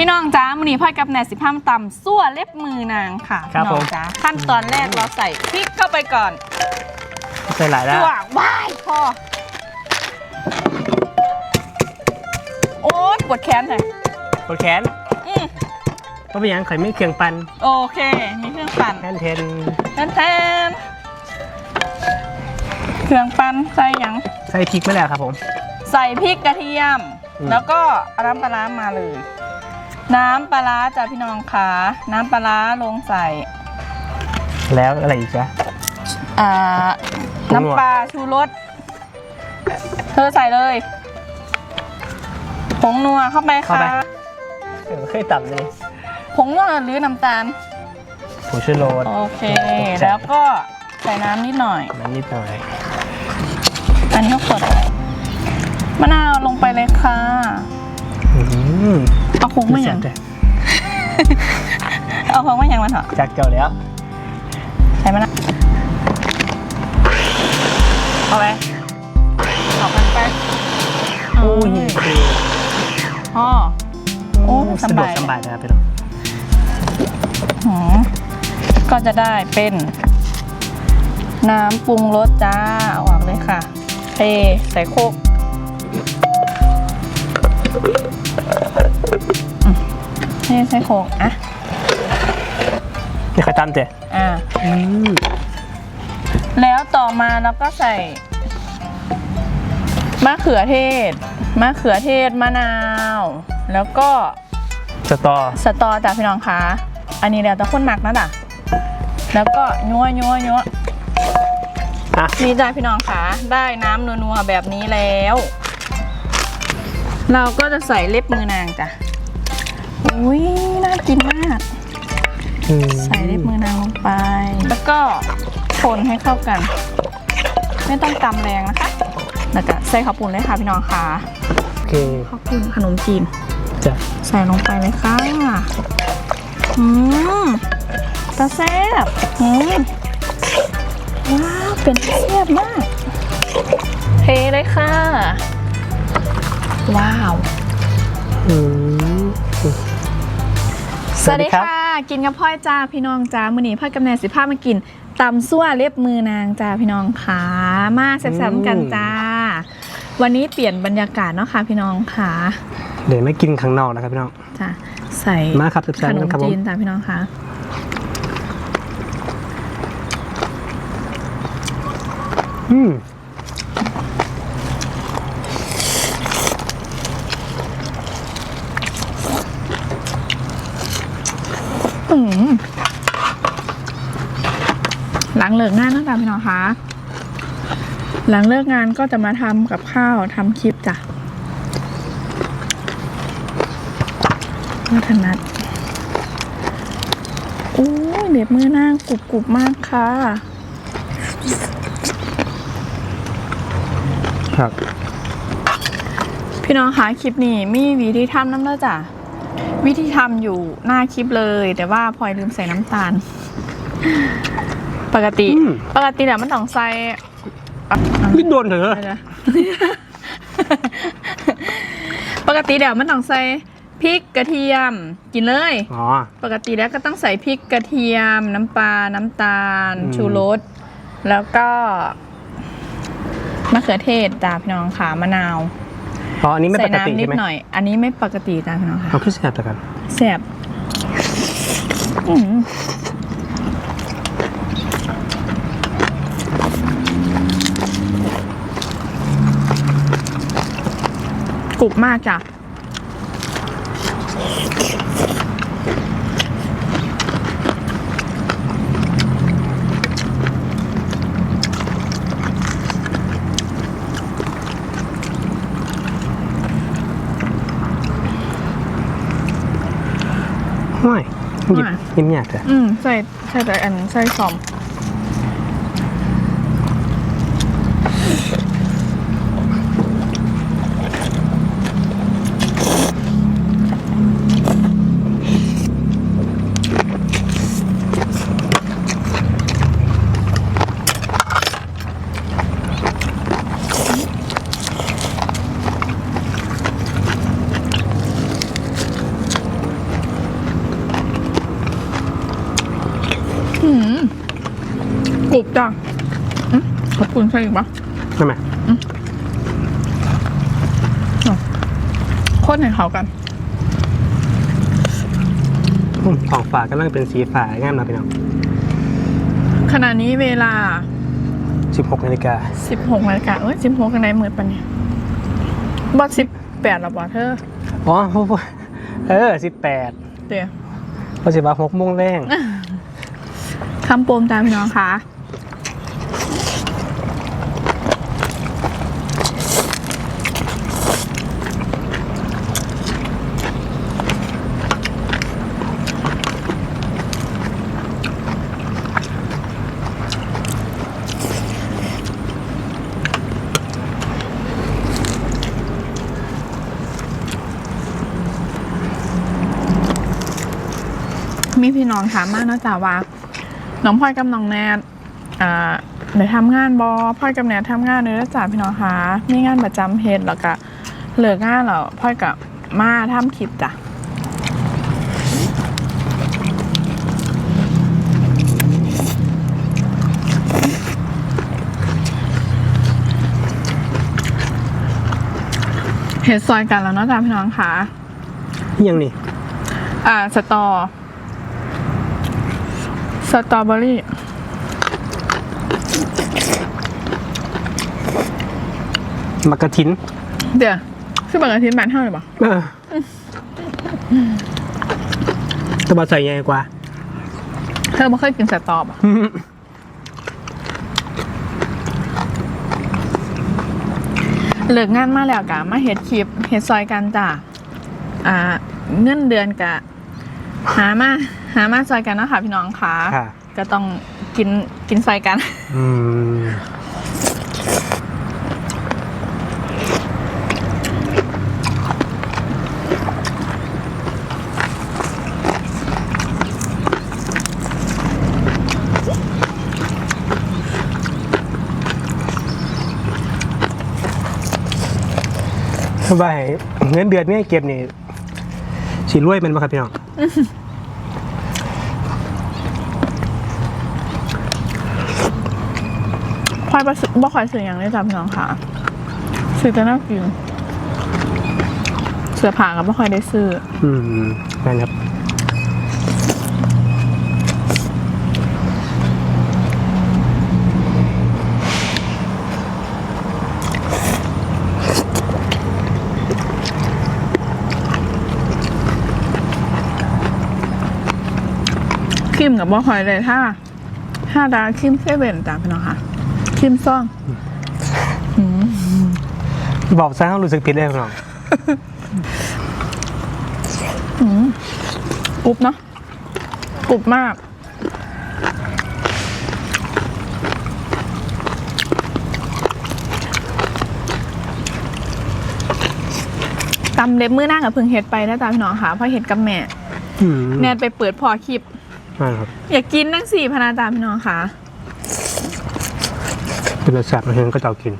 พี่น้องจ้ามือนี้พ่อยกับแหนสิบห้ามตำซั่วเล็บมือนางค่ะครับพี่น้องผมจ้าขั้นตอนแรกเราใส่พริกเข้าไปก่อนใส่หลายแล้วจั่วว้ายพอโอ๊ยปวดแขนเลยกดแขนอืมก็เป็นหยังข่อยไม่เครื่องปั่นโอเค มีเครื่องปั่นแทนเทนแทนแทนเครื่องปั่นใส่หยัง ใส่พริกไม่แล้วครับผม ใส่พริกกระเทียม อืม แล้วก็เอาน้ำปลาร้ามาเลย น้ำปลาร้าจ้ะพี่น้องขาน้ำปลาร้าลงใส่ แล้วอะไรอีกจ๊ะ อ่าผงนัวน้ำปลาชูรส เธอใส่เลย ผงนัวเข้าไปค่ะ เออเคยต่ำเลยผงนัวหรือน้ำตาล ผงชูรส โอเคแล้วก็ใส่น้ำนิดหน่อยน้ำนิดหน่อยอันนี้ก็กดมะนาวลงไปเลยค่ะ อืม เอาผงมาอย่างแซ่บเอาผงมาอย่างมันเหรอๆจากเก่าแล้วใส่มะนาวเข้าไปตอกมันไปโอ้ยพ่อโอ้สสะดบาวยกเลยสบายนะครับพี่น้องหืมก็จะได้เป็น น้ำปรุงรสจ้าเอาออกเลยค่ะเทใส่โคก อืมเทใส่โคกอะ นี่ข่อยตำเจ๊อ่า อืมแล้วต่อมาเราก็ใส่มะเขือเทศ มะเขือเทศ มะนาว แล้วก็สตอสตอจ้ะพี่น้องคะ อันนี้แล้วแต่คนหมักนะจ้ะแล้วก็ยัวยัวยัวอะนี่จ้ะพี่น้องคะ ได้น้ำนัวๆแบบนี้แล้ว เราก็จะใส่เล็บมือนางจ้ะอุ้ยน่ากินมากอืมใส่เล็บมือนางลงไป แล้วก็คนให้เข้ากัน ไม่ต้องตำแรงนะคะ แล้วก็ใส่ข้าวปุ้นเลยค่ะพี่น้องค่ะโอเคข้าวปุ้นขนมจีนจ้ะใส่ลงไปเลยค่ะ อืมตาแซ่บอืมว้าว เป็นตาแซ่บมากเทเลยค่ะ ว้าวอืม สวัสดีค่ะ กินกับพ่อยจ้าพี่น้องจ้ามื้อนี้พ่อยกำเนิดสิพามากินตำซั่วเล็บมือนางจ้าพี่น้องขามาแซ่บๆกันจ้า วันนี้เปลี่ยนบรรยากาศเนาะค่ะพี่น้องค่ะเดี๋ยวไม่กินข้างนอกนะครับพี่น้องจ้าใส่มาครับแซ่ขบๆนกัมนครับผจีมนจ้าพี่น้องค่ะอืม หลังเลิกงานนะจ๊ะพี่น้องคะหลังเลิกงานก็จะมาทำกับข้าวทำคลิปจ้ะมาถนัดโอ้ยเด็บมือนั่งกรุบกรุบๆมากค่ะ ครับ พี่น้องคะคลิปนี้มีวิธีทำน้ำเลือจ้ะ วิธีทำอยู่หน้าคลิปเลย แต่ว่าพลอยลืมใส่น้ำตาล ปกติ อืม ปกติเนี่ยมันต้องใส่อะอะลิ้นโดนเถอะเดี๋ยวปกติเดี๋ยวมันต้องใส่พริกกระเทียม กินเลย อ๋อ ปกติแล้วก็ต้องใส่พริกกระเทียม น้ำปลา น้ำตาล อืม ชูรส แล้วก็มะเขือเทศจ้าพี่น้องค่ะมะนาว อ๋ออันนี้ไม่ใส่ปกติน้ำนิใช่ดไหมหน่อย อันนี้ไม่ปกติจ้าพี่น้องค่ะ เอาขึ้นแซ่บแต่กันแซ่บอื้อหือ กรุบมากจ้ะห้วยหยิบห้วยยิ้มยากเลยอืมใส่ใส่แต่อันใส่ซอม คุณใช่อีกปะใช่ไหมโคตรให้เขากันอืมของฝากกำลังเป็นสีฝางามนะพี่น้องขณะนี้เวลา 16นาฬิกา16นาฬิกาเอ้ย16กันไหนมืดปะเนี่ยบอสิบแปดหรอบอเธออ๋อเออ 18เดี๋ยวพอสิว่า6โมงแรงคำโปมตามพี่น้องคะ มีพี่น้องถามมากนะจ๊ะว่าน้องพลอยกับน้องแนทอ่าเดี๋ยวทำงานบอพลอยกับแนททำงานเลยนะจ๊ะพี่น้องคะมีงานประจำเฮ็ดแล้วก็เลิกงานแล้วพลอยกับมาทำคลิปจ้ะเฮ็ดซอยกันแล้วเนาะจ๊ะพี่น้องคะนี่ยังนี่อ่าสตอ สตรอเบอรี่มักกะทินเดี๋ยวคือปกติบ้านเท่าเลยปะเออแตบาใส่ใหญ่กว่า เธอไม่เคยกินสตอปะเลิกงานมาแล้วกะมาเฮ็ดคลิปเฮ็ดซอยกันจ้ะอ่าเงินเดือนกะ หามา หามาซอยกันเนาะคะพี่น้องค่ะ ค่ะ ก็ต้องกินกินซอยกัน อืมว่าให้เงินเดือนเนี่ยเก็บนี่สีรวยเป็นไหมครับพี่น้อง พล อยบ่ซื้อบ่คอยซื้ออย่างนี้จ้ะพี่น้องค่ะ ซื้อแต่น่ากินเสื้อผ้าก็บ่ค่อยได้ซื้อ อืมนั่นครับครีมกับบ่ค่อยเลยถ้าถ้าดาครีมเซเว่นจ้ะพี่น้องค่ะ ครีมซ่องบอกซะเขารู้สึกผิดเลยพี่น้องกรุบเนาะกรุบมาก ตำเล็บมือหน้ากับเพึ่งเห็ดไปนะจ๊ะพี่น้องค่ะเพราะเห็ดกับแม่อืมแนนไปเปิดพอคลิปนั่นครับอยากกินนั่งสี่พนาจาพี่น้องค่ะ เป็นรสบมาเห็นก็จะเอากิน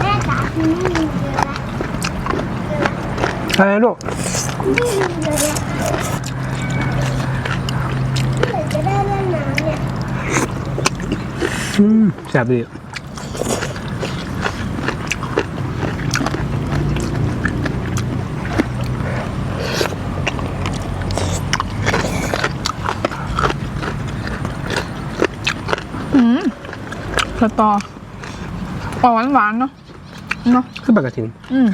แม่จ๋าคือไม่มีเยอะละ อะไรลูกไม่มีเยอะละเมื่อไหร่จะได้เล่นน้ำเนี่ยอืมแซ่บดีสตอออกหวานๆเนาะเนาะคือปกติอืม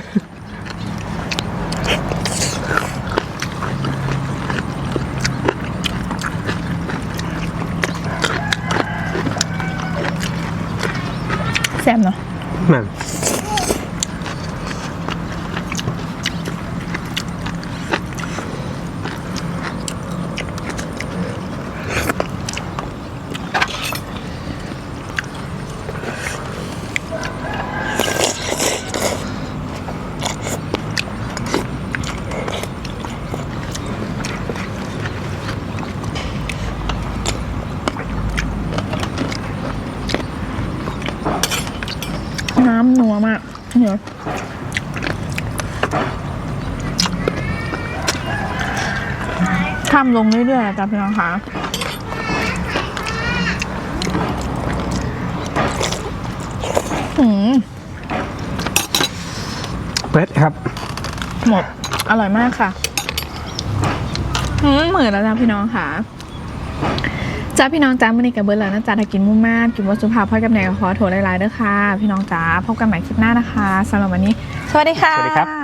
แซ่บเนาะแม่น อ ข้ามลงเรื่อยๆจ้าพี่น้องค่ะอืมเปิดครับ หมด อร่อยมากค่ะ อืมเหมือนแล้วจ้าพี่น้องค่ะ จ้าพี่น้องจ้ามื่อนี้กับเบิร์ดแล้วนะจ้าถ้ากินมุ่มมากกินวัตสุภาพพ่อกับแนวขอโทษหลายๆเด้อค่ะ พี่น้องจ้าพบกันใหม่คลิปหน้านะคะสำหรับวันนี้ สวัสดีค่ะ สวัสดีครับ